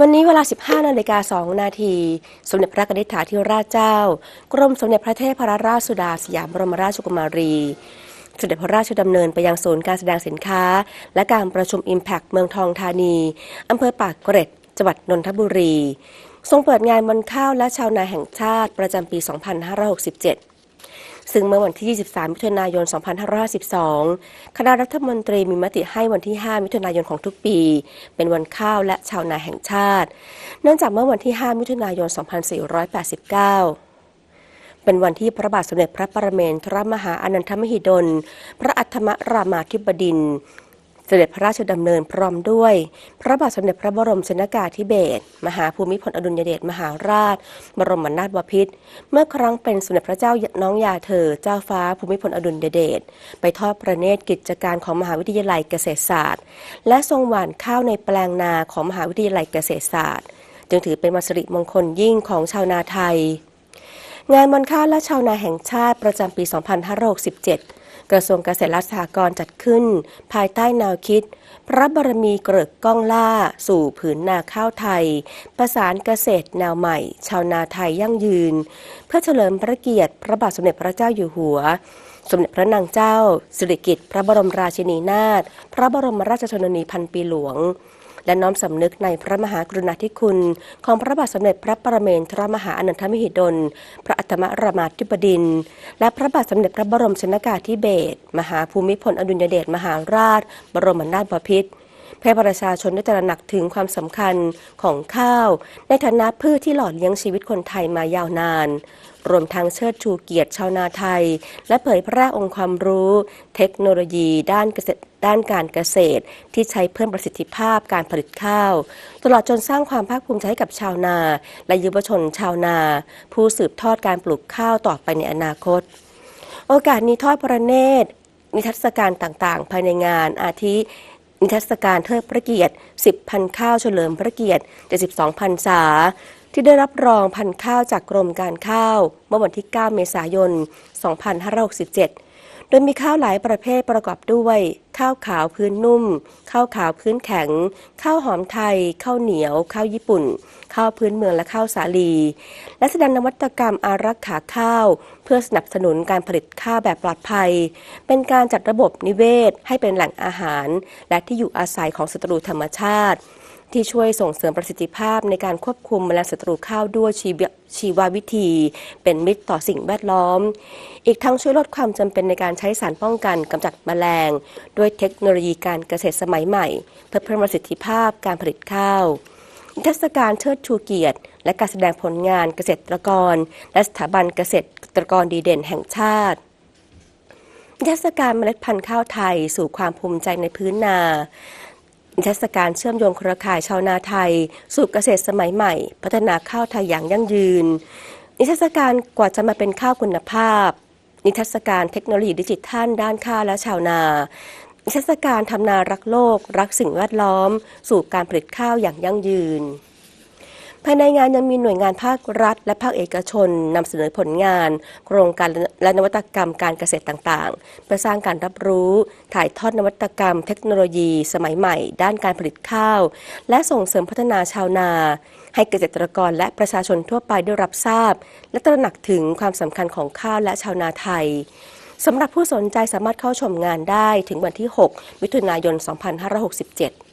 วันนี้เวลา 15 นาฬิกา 2 นาที สมเด็จพระนิธิถาธิราชเจ้า กรมสมเด็จพระเทพรราชสุดาสยามบรมราชกุมารีเสด็จพระราชดำเนินไปยังศูนย์การแสดงสินค้า และการประชุม Impact เมืองทองธานีอำเภอปากเกร็ดจังหวัดนนทบุรี ทรงเปิดงานวันข้าวและชาวนาแห่งชาติประจำปี 2567 ซึ่งเมื่อวันที่ 23 มิถุนายน 2552 คณะรัฐมนตรีมีมติให้วันที่ 5 มิถุนายนของทุกปี เป็นวันข้าวและชาวนาแห่งชาติ เนื่องจากเมื่อวันที่ 5 มิถุนายน 2489เป็นวันที่พระบาทสมเด็จพระปรเมนทรมหาอนันทมหิดล พระอัธมรามาธิบดินทร์ เสด็จพระราชดำเนินพร้อมด้วย พระบาทสมเด็จพระบรมชนกาธิเบศรมหาภูมิพลอดุลยเดชมหาราช บรมนาถบพิตรเมื่อครั้งเป็นสมเด็จพระเจ้าน้องยาเธอ เจ้าฟ้าภูมิพลอดุลยเดชไปทอดประเนตรกิจการของมหาวิทยาลัยเกษตรศาสตร์ และทรงหว่านข้าวในแปลงนาของมหาวิทยาลัยเกษตรศาสตร์ จึงถือเป็นวันสิริมงคลยิ่งของชาวนาไทย งานวันข้าวและชาวนาแห่งชาติประจำปี 2567 กระทรวงเกษตรและสหกรณ์จัดขึ้น ภายใต้แนวคิด พระบารมีเกริกก้องล่า สู่ผืนนาข้าวไทย ประสานเกษตรแนวใหม่ ชาวนาไทยยั่งยืน เพื่อเฉลิมพระเกียรติพระบาทสมเด็จพระเจ้าอยู่หัว สมเด็จพระนางเจ้า สิริกิติ์พระบรมราชินีนาถพระบรมราชชนนีพันปีหลวง และน้อมสำนึกในพระมหากรุณาธิคุณ ของพระบาทสมเด็จพระปรเมนทรมหาอนันทมหิดล พระอัตมรามาธิบดิน และพระบาทสมเด็จพระบรมชนกาธิเบศรมหาภูมิพลอดุลยเดชมหาราช บรมนาถบพิตร เพื่อให้ประชาชนได้ตระหนักถึงความสำคัญของข้าว ในฐานะพืชที่หล่อเลี้ยงชีวิตคนไทยมายาวนาน รวมทั้งเชิดชูเกียรติชาวนาไทย และเผยแพร่องค์ความรู้ เทคโนโลยีด้านเกษตรด้านการเกษตร ที่ใช้เพิ่มประสิทธิภาพการผลิตข้าว ตลอดจนสร้างความภาคภูมิใจให้กับชาวนา และเยาวชนชาวนา ผู้สืบทอดการปลูกข้าวต่อไปในอนาคต โอกาสนี้ทอดพระเนตรนิทรรศการต่างๆ ภายในงานอาทิ นิทรรศการเทิดพระเกียรติ 10 พันข้าวเฉลิมพระเกียรติ 72พันษา ที่ได้รับรองพันข้าวจากกรมการข้าว เมื่อวันที่ 9 เมษายน 2567 โดยมีข้าวหลายประเภทประกอบด้วย ข้าวขาวพื้นนุ่ม ข้าวขาวพื้นแข็ง ข้าวหอมไทย ข้าวเหนียว ข้าวญี่ปุ่น ข้าวพื้นเมืองและข้าวสาลี และแสดงนวัตกรรมอารักขาข้าว เพื่อสนับสนุนการผลิตข้าวแบบปลอดภัย เป็นการจัดระบบนิเวศให้เป็นแหล่งอาหาร และที่อยู่อาศัยของศัตรูธรรมชาติ ที่ช่วยส่งเสริมประสิทธิภาพในการควบคุมแมลงศัตรูข้าวด้วยชีวชีววิธี เป็นมิตรต่อสิ่งแวดล้อม อีกทั้งช่วยลดความจำเป็นในการใช้สารป้องกันกำจัดแมลง ด้วยเทคโนโลยีการเกษตรสมัยใหม่ เพื่อเพิ่มประสิทธิภาพการผลิตข้าวนิทรรศการเชิดชูเกียรติ และการแสดงผลงานเกษตรกร และสถาบันเกษตรกรดีเด่นแห่งชาตินิทรรศการเมล็ดพันธุ์ข้าวไทยสู่ความภูมิใจในพื้นนา นิทรรศการเชื่อมโยงเครือข่ายชาวนาไทย สู่เกษตรสมัยใหม่ พัฒนาข้าวไทยอย่างยั่งยืน นิทรรศการกว่าจะมาเป็นข้าวคุณภาพ นิทรรศการเทคโนโลยีดิจิทัล ด้านข้าวและชาวนานิทรรศการทำนารักโลก รักสิ่งแวดล้อม สู่การผลิตข้าวอย่างยั่งยืน ภายในงานยังมีหน่วยงานภาครัฐ และภาคเอกชนนำเสนอผลงาน โครงการและนวัตกรรมการเกษตรต่างๆ เพื่อสร้างการรับรู้ ถ่ายทอดนวัตกรรม เทคโนโลยี สมัยใหม่ ด้านการผลิตข้าว และส่งเสริมพัฒนาชาวนา ให้เกษตรกรและประชาชนทั่วไปได้รับทราบ และตระหนักถึงความสำคัญของข้าวและชาวนาไทยสำหรับผู้สนใจสามารถเข้าชมงานได้ถึงวันที่ 6 มิถุนายน 2567